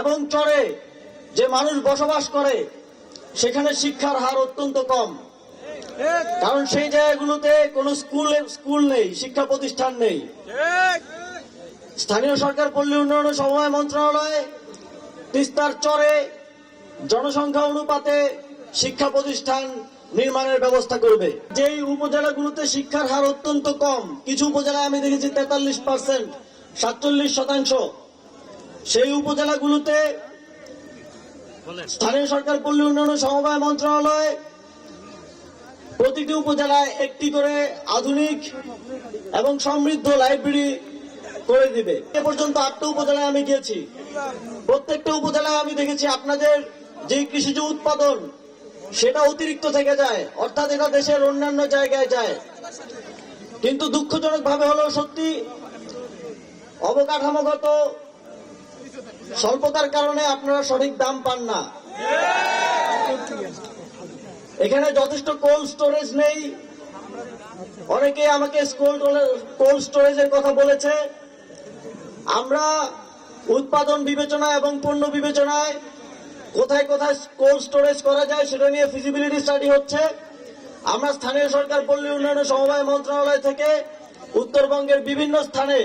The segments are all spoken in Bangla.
এবং চরে যে মানুষ বসবাস করে, সেখানে শিক্ষার হার অত্যন্ত কম। কারণ সেই জায়গাগুলোতে কোনো স্কুল স্কুল নেই, শিক্ষা প্রতিষ্ঠান নেই। স্থানীয় সরকার পল্লী উন্নয়ন সমবায় মন্ত্রণালয় তিস্তার চরে জনসংখ্যা অনুপাতে শিক্ষা প্রতিষ্ঠান নির্মাণের ব্যবস্থা করবে। যেই উপজেলাগুলোতে শিক্ষার হার অত্যন্ত কম, কিছু উপজেলায় আমি দেখেছি তেতাল্লিশ পার্সেন্ট, সাতচল্লিশ শতাংশ সেই উপজেলাগুলোতে স্থানীয় সরকার পল্লী উন্নয়ন ও সমবায় মন্ত্রণালয় প্রতিটি উপজেলায় একটি করে আধুনিক এবং সমৃদ্ধ লাইব্রেরি করে দিবে। এ পর্যন্ত আটটা উপজেলায় আমি গিয়েছি। প্রত্যেকটা উপজেলায় আমি দেখেছি আপনাদের যে কৃষিজ উৎপাদন সেটা অতিরিক্ত থেকে যায় অর্থাৎ এটা দেশের অন্যান্য জায়গায় যায়। কিন্তু দুঃখজনক ভাবে হলো সত্যি অবকাঠামোগত স্বল্পতার কারণে আপনারা সঠিক দাম পান না। এখানে যথেষ্ট কোল্ড স্টোরেজ নেই। অনেকে আমাকে কোল্ড স্টোরেজের কথা বলেছে। আমরা উৎপাদন বিবেচনা এবং পণ্য বিবেচনায় কোথায় কোথায় কোল্ড স্টোরেজ করা যায় সেটা নিয়ে ফিজিবিলিটি স্টাডি হচ্ছে। আমরা স্থানীয় সরকার, পল্লী উন্নয়ন সমবায় মন্ত্রণালয় থেকে উত্তরবঙ্গের বিভিন্ন স্থানে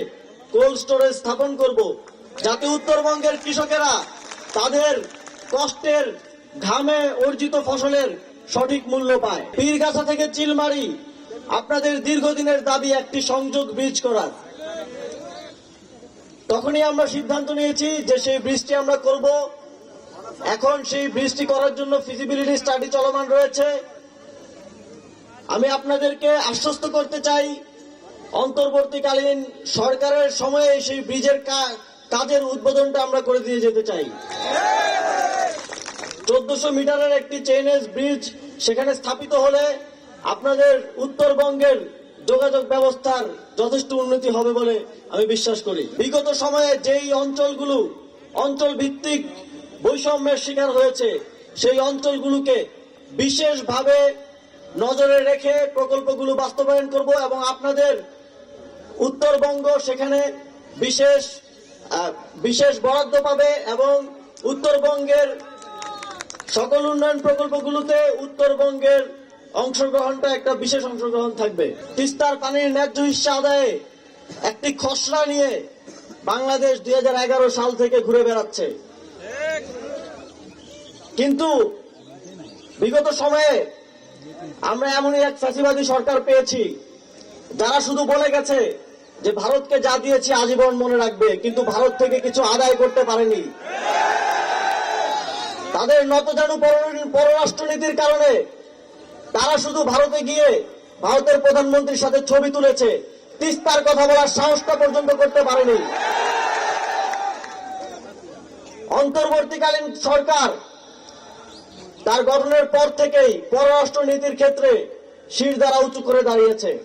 কোল্ড স্টোরেজ স্থাপন করব। যাতে উত্তরবঙ্গের কৃষকেরা তাদের কষ্টের ঘামে অর্জিত ফসলের সঠিক মূল্য পায়। পীরগাছা থেকে চিলমারি, আপনাদের দীর্ঘদিনের দাবি একটি সংযোগ ব্রিজ করার। তখনই আমরা সিদ্ধান্ত নিয়েছি যে সেই ব্রিজটি আমরা করব। এখন সেই ব্রিজটি করার জন্য ফিজিবিলিটি স্টাডি চলমান রয়েছে। আমি আপনাদেরকে আশ্বস্ত করতে চাই, অন্তর্বর্তীকালীন সরকারের সময়ে সেই ব্রিজের কা- কাজের উদ্বোধনটা আমরা করে দিয়ে যেতে চাই। চোদ্দশো মিটারের একটি চেইনেজ ব্রিজ সেখানে স্থাপিত হলে আপনাদের উত্তরবঙ্গের যোগাযোগ ব্যবস্থার যথেষ্ট উন্নতি হবে বলে আমি বিশ্বাস করি। বিগত সময়ে যেই অঞ্চলগুলো অঞ্চল ভিত্তিক বৈষম্যের শিকার হয়েছে, সেই অঞ্চলগুলোকে বিশেষভাবে নজরে রেখে প্রকল্পগুলো বাস্তবায়ন করব এবং আপনাদের উত্তরবঙ্গ সেখানে বিশেষ বিশেষ বরাদ্দ পাবে এবং উত্তরবঙ্গের সকল উন্নয়ন প্রকল্পগুলোতে উত্তরবঙ্গের অংশগ্রহণটা একটা বিশেষ অংশগ্রহণ থাকবে। তিস্তার পানির ন্যায্য হিস্সা আদায়ে একটি খসড়া নিয়ে বাংলাদেশ দুই হাজার এগারো সাল থেকে ঘুরে বেড়াচ্ছে। কিন্তু বিগত সময়ে আমরা এমনই এক ফ্যাসিবাদী সরকার পেয়েছি, যারা শুধু বলে গেছে যে ভারতকে যা দিয়েছি আজীবন মনে রাখবে, কিন্তু ভারত থেকে কিছু আদায় করতে পারেনি। তাদের নতজানু পর- পররাষ্ট্রনীতির কারণে তারা শুধু ভারতে গিয়ে ভারতের প্রধানমন্ত্রীর সাথে ছবি তুলেছে, তিস্তার কথা বলার সাহসটা পর্যন্ত করতে পারেনি। অন্তর্বর্তীকালীন সরকার তার গঠনের পর থেকেই পররাষ্ট্র নীতির ক্ষেত্রে শির দ্বারা উঁচু করে দাঁড়িয়েছে।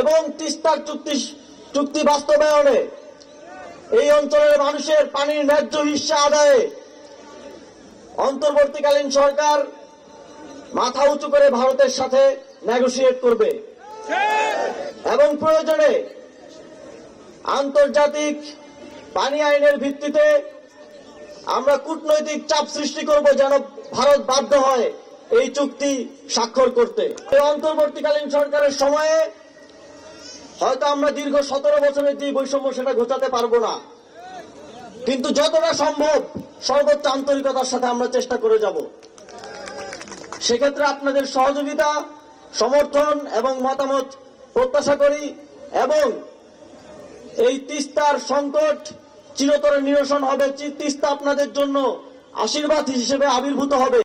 এবং তিস্তার চুক্তি চুক্তি বাস্তবায়নে এই অঞ্চলের মানুষের পানির ন্যায্য হিস্সা আদায়ে অন্তর্বর্তীকালীন সরকার মাথা উঁচু করে ভারতের সাথে নেগোসিয়েট করবে। এবং প্রয়োজনে আন্তর্জাতিক পানি আইনের ভিত্তিতে আমরা কূটনৈতিক চাপ সৃষ্টি করব যেন ভারত বাধ্য হয় এই চুক্তি স্বাক্ষর করতে। অন্তর্বর্তীকালীন সরকারের সময়ে হয়তো আমরা দীর্ঘ সতেরো বছরের যে বৈষম্য সেটা ঘোচাতে পারব না। কিন্তু যতটা সম্ভব সর্বোচ্চ আন্তরিকতার সাথে আমরা চেষ্টা করে যাব। সেক্ষেত্রে আপনাদের সহযোগিতা, সমর্থন এবং মতামত প্রত্যাশা করি এবং এই তিস্তার সংকট চিরতরে নিরসন হবে, তিস্তা আপনাদের জন্য আশীর্বাদ হিসেবে আবির্ভূত হবে।